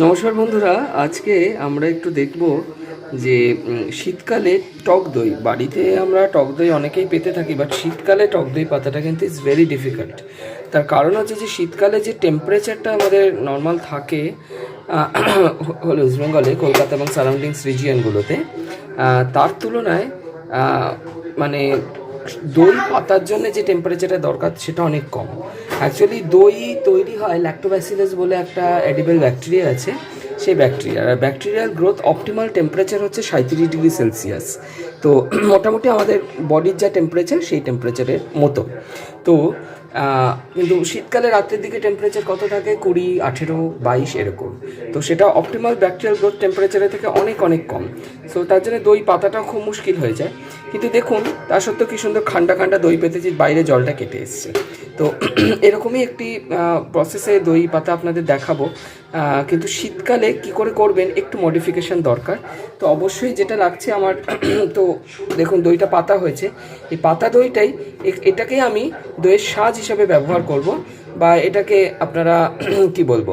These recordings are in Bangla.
নমস্কার বন্ধুরা, আজকে আমরা একটু দেখব যে শীতকালে টক দই, বাড়িতে আমরা টক দই অনেকেই পেতে থাকি বাট শীতকালে টক দই পাতাটা কিন্তু ইজ ভেরি ডিফিকাল্ট তার কারণ হচ্ছে যে, শীতকালে যে টেম্পারেচারটা আমাদের নর্মাল থাকে হলো ওয়েস্ট বেঙ্গলে কলকাতা এবং সারাউন্ডিংস রিজিয়নগুলোতে তার তুলনায় মানে দই পাতার জন্য যে টেম্পারেচারটা দরকার, সেটা অনেক কম। অ্যাকচুয়ালি দই তৈরি হয় ল্যাক্টোব্যাসিলাস বলে একটা অ্যাডিবেল ব্যাকটেরিয়া আছে। সেই ব্যাকটেরিয়া আর ব্যাকটেরিয়ার গ্রোথ অপটিমাল টেম্পারেচার হচ্ছে সাঁত্রিশ ডিগ্রি সেলসিয়াস তো মোটামুটি আমাদের বডির যা টেম্পারেচার সেই টেম্পারেচারের মতো। তো কিন্তু শীতকালে রাত্রের দিকে টেম্পারেচার কত থাকে? কুড়ি, আঠেরো, বাইশ এরকম। তো সেটা অপটিমাল ব্যাকটেরিয়াল গ্রোথ টেম্পারেচারের থেকে অনেক অনেক কম। সো তার জন্য দই পাতাটাও খুব মুশকিল হয়ে যায়। কিন্তু দেখুন, তা সত্ত্বেও কি সুন্দর খান্ডা খান্ডা দই পেতেছি বাইরে জলটা কেটে এসছে। তো এরকমই একটি প্রসেসে দই পাতা আপনাদের দেখাবো। কিন্তু শীতকালে কি করে করবেন? একটু মডিফিকেশান দরকার। তো অবশ্যই যেটা লাগছে আমার তো দেখুন দইটা পাতা হয়েছে। এই পাতা দইটাই এটাকে আমি দইয়ের সাজ হিসাবে ব্যবহার করব বা এটাকে আপনারা কি বলব?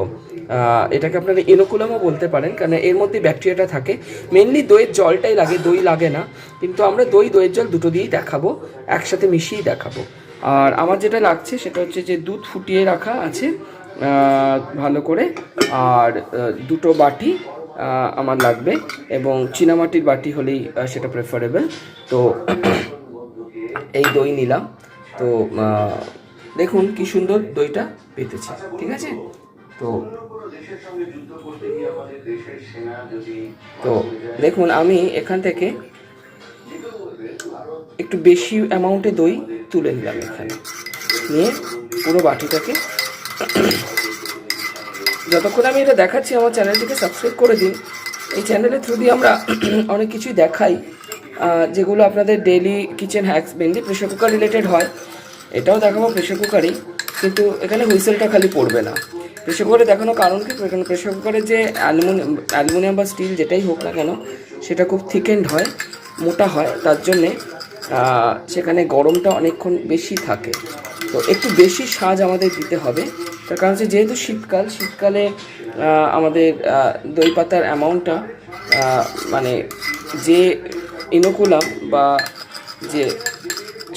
এটাকে আপনারা ইনোকুলামও বলতে পারেন, কারণ এর মধ্যে ব্যাকটেরিয়াটা থাকে। মেনলি দইয়ের জলটাই লাগে, দই লাগে না। কিন্তু আমরা দই, দইয়ের জল দুটো দিয়েই দেখাবো, একসাথে মিশিয়েই দেখাবো। আর আমার যেটা লাগছে সেটা হচ্ছে যে দুধ ফুটিয়ে রাখা আছে ভালো করে। আর দুটো বাটি আমার লাগবে এবং চীনামাটির বাটি হলেই সেটা প্রেফারেবল তো এই দই নিলাম। তো দেখুন কি সুন্দর দইটা পেতেছি, ঠিক আছে? তো তো দেখুন আমি এখান থেকে একটু বেশি অ্যামাউন্টে দই তুলে নিলাম এখানে। নিয়ে পুরো বাটিটাকে যতক্ষণ আমি এটা দেখাচ্ছি, আমার চ্যানেলটিকে সাবস্ক্রাইব করে দিন। এই চ্যানেলের থ্রু দিয়ে আমরা অনেক কিছুই দেখাই যেগুলো আপনাদের daily kitchen hacks mainly pressure cooker related হয়। এটাও দেখাবো প্রেশার কুকারই কিন্তু এখানে হুইসেলটা খালি পড়বে না। প্রেশার কুকারে দেখানো কারণ কি? কারণ প্রেশার কুকারের যে অ্যালুমিনিয়াম অ্যালুমিনিয়াম বা স্টিল যেটাই হোক না কেন, সেটা খুব থিকেন্ড হয়, মোটা হয়, তার জন্যে সেখানে গরমটা অনেকক্ষণ বেশি থাকে। তো একটু বেশি সাজ আমাদের দিতে হবে। তার কারণ হচ্ছে যেহেতু শীতকাল, শীতকালে আমাদের দই পাতার অ্যামাউন্টটা মানে যে ইনোকুলাম বা যে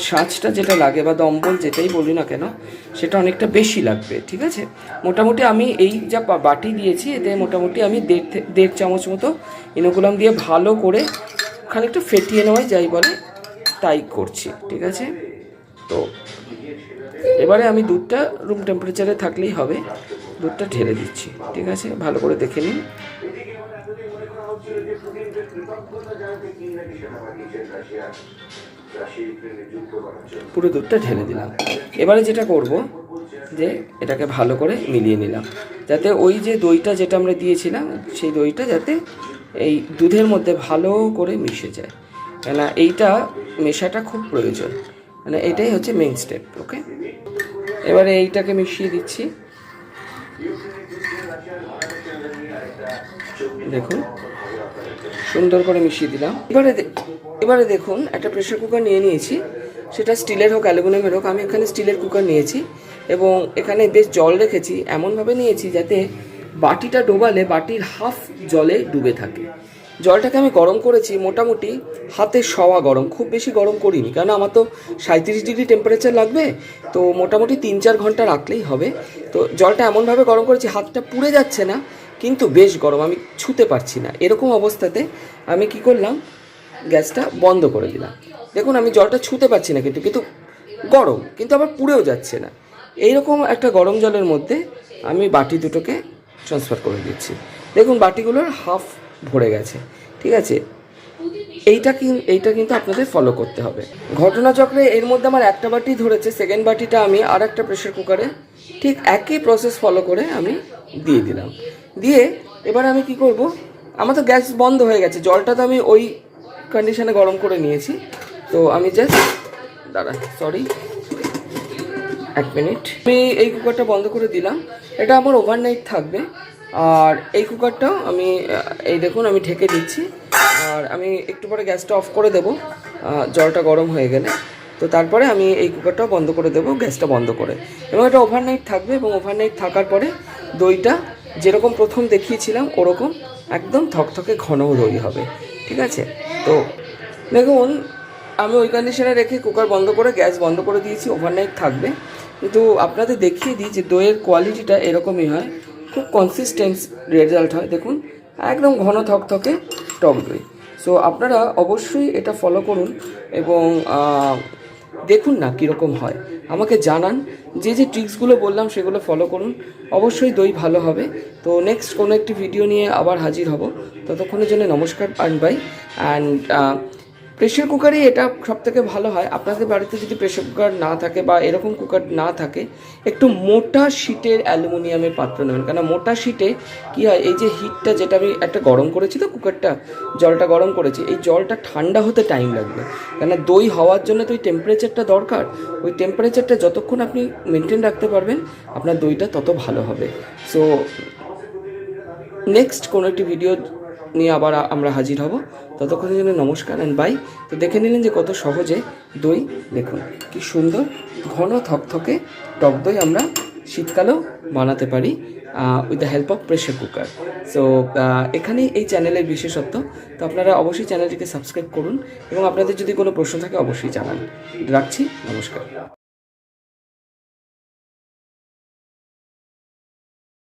সাজটা যেটা লাগে বা দম্বল যেটাই বলি না কেন, সেটা অনেকটা বেশি লাগবে, ঠিক আছে? মোটামুটি আমি এই যা বাটি দিয়েছি, এতে মোটামুটি আমি দেড় দেড় চামচ মতো ইনোকুলাম দিয়ে ভালো করে খানিকটা ফেটিয়ে নেওয়াই যাই বলে তাই করছি, ঠিক আছে? তো এবারে আমি দুধটা রুম টেম্পারেচারে থাকলেই হবে। দুধটা ঢেলে দিচ্ছি, ঠিক আছে? ভালো করে দেখে নিন। পুরো দুধটা ঢেলে দিলাম। এবারে যেটা করব, যে এটাকে ভালো করে মিলিয়ে নিলাম। যাতে ওই যে দইটা যেটা আমরা দিয়েছিলাম, সেই দইটা যাতে এই দুধের মধ্যে ভালো করে মিশে যায়। কেন এইটা মেশাটা খুব প্রয়োজন। মানে এটাই হচ্ছে মেইন স্টেপ ওকে এবারে এইটাকে মিশিয়ে দিচ্ছি। দেখুন, সুন্দর করে মিশিয়ে দিলাম। এবারে এবারে দেখুন, একটা প্রেশার কুকার নিয়ে নিয়েছি। সেটা স্টিলের হোক অ্যালুমিনিয়ামের হোক, আমি এখানে স্টিলের কুকার নিয়েছি এবং এখানে বেশ জল রেখেছি। এমনভাবে নিয়েছি যাতে বাটিটা ডোবালে, বাটির হাফ জলে ডুবে থাকে। জলটাকে আমি গরম করেছি, মোটামুটি হাতে শওয়া গরম, খুব বেশি গরম করিনি। কারণ আমার তো সাঁত্রিশ ডিগ্রি টেম্পারেচার লাগবে, তো মোটামুটি তিন চার ঘণ্টা রাখলেই হবে। তো জলটা এমনভাবে গরম করেছি, হাতটা পুড়ে যাচ্ছে না, কিন্তু বেশ গরম, আমি ছুতে পারছি না। এরকম অবস্থাতে আমি কি করলাম, গ্যাসটা বন্ধ করে দিলাম। দেখুন, আমি জলটা ছুতে পারছি না কিন্তু কিন্তু গরম, কিন্তু আবার পুড়েও যাচ্ছে না। এইরকম একটা গরম জলের মধ্যে আমি বাটি দুটোকে ট্রান্সফার করে দিচ্ছি। দেখুন, বাটিগুলোর হাফ ভরে গেছে। ঠিক আছে? এইটা কিন এইটা কিন্তু আপনাদের ফলো করতে হবে। ঘটনাচক্রে এর মধ্যে আমার একটা বাটি ধরেছে সেকেন্ড বাটিটা আমি আর একটা প্রেশার কুকারে ঠিক একই প্রসেস ফলো করে আমি দিয়ে দিলাম। দিয়ে এবার আমি কি করব? আমার তো গ্যাস বন্ধ হয়ে গেছে, জলটা তো আমি ওই কন্ডিশনে গরম করে নিয়েছি। তো আমি জাস্ট দাঁড়া সরি এক মিনিট আমি এই কুকারটা বন্ধ করে দিলাম। এটা আমার ওভারনাইট থাকবে। আর এই কুকারটাও আমি এই দেখুন, আমি ঢেকে দিচ্ছি। আর আমি একটু পরে গ্যাসটা অফ করে দেবো। জলটা গরম হয়ে গেলে। তো তারপরে আমি এই কুকারটাও বন্ধ করে দেবো, গ্যাসটা বন্ধ করে। এবং এটা ওভারনাইট থাকবে এবং ওভারনাইট থাকার পরে দইটা যেরকম প্রথম দেখিয়েছিলাম, ওরকম একদম থকথকে ঘন দই হবে। ঠিক আছে? তো দেখুন, আমি ওই কন্ডিশনে রেখে কুকার বন্ধ করে, গ্যাস বন্ধ করে দিয়েছি ওভারনাইট থাকবে। কিন্তু আপনাদের দেখিয়ে দিই যে দইয়ের কোয়ালিটিটা এরকমই হয়। খুব কনসিস্টেন্স রেজাল্ট হয়, দেখুন। একদম ঘন থকথকে টক দই। সো আপনারা অবশ্যই এটা ফলো করুন এবং দেখুন না কীরকম হয়। আমাকে জানান, যে যে ট্রিক্সগুলো বললাম সেগুলো ফলো করুন। অবশ্যই দই ভালো হবে। তো নেক্সট কোনো একটি ভিডিও নিয়ে আবার হাজির হব। ততক্ষণের জন্য নমস্কার অ্যান্ড বাই অ্যান্ড প্রেশার কুকারই এটা সব থেকে ভালো হয়। আপনাদের বাড়িতে যদি প্রেশার কুকার না থাকে বা এরকম কুকার না থাকে, একটু মোটা শীটের অ্যালুমিনিয়ামের পাত্র নেবেন। কেন মোটা শীটে কী হয়, এই যে হিটটা যেটা আমি একটা গরম করেছি তো কুকারটা জলটা গরম করেছি, এই জলটা ঠান্ডা হতে টাইম লাগবে। কেন দই হওয়ার জন্য তো ওই টেম্পারেচারটা দরকার। ওই টেম্পারেচারটা যতক্ষণ আপনি মেনটেন রাখতে পারবেন, আপনার দইটা তত ভালো হবে। সো নেক্সট কোনো একটি ভিডিও নিয়ে আবার আমরা হাজির হব। ততক্ষণের জন্য নমস্কার অ্যান্ড বাই তো দেখে নিলেন যে কত সহজে দই, দেখুন কি সুন্দর ঘন থকথকে টক দই আমরা শীতকালেও বানাতে পারি with the help of pressure cooker so এখানেই এই চ্যানেলের বিশেষত্ব। তো আপনারা অবশ্যই চ্যানেলটিকে সাবস্ক্রাইব করুন এবং আপনাদের যদি কোনো প্রশ্ন থাকে অবশ্যই জানান। রাখছি, নমস্কার।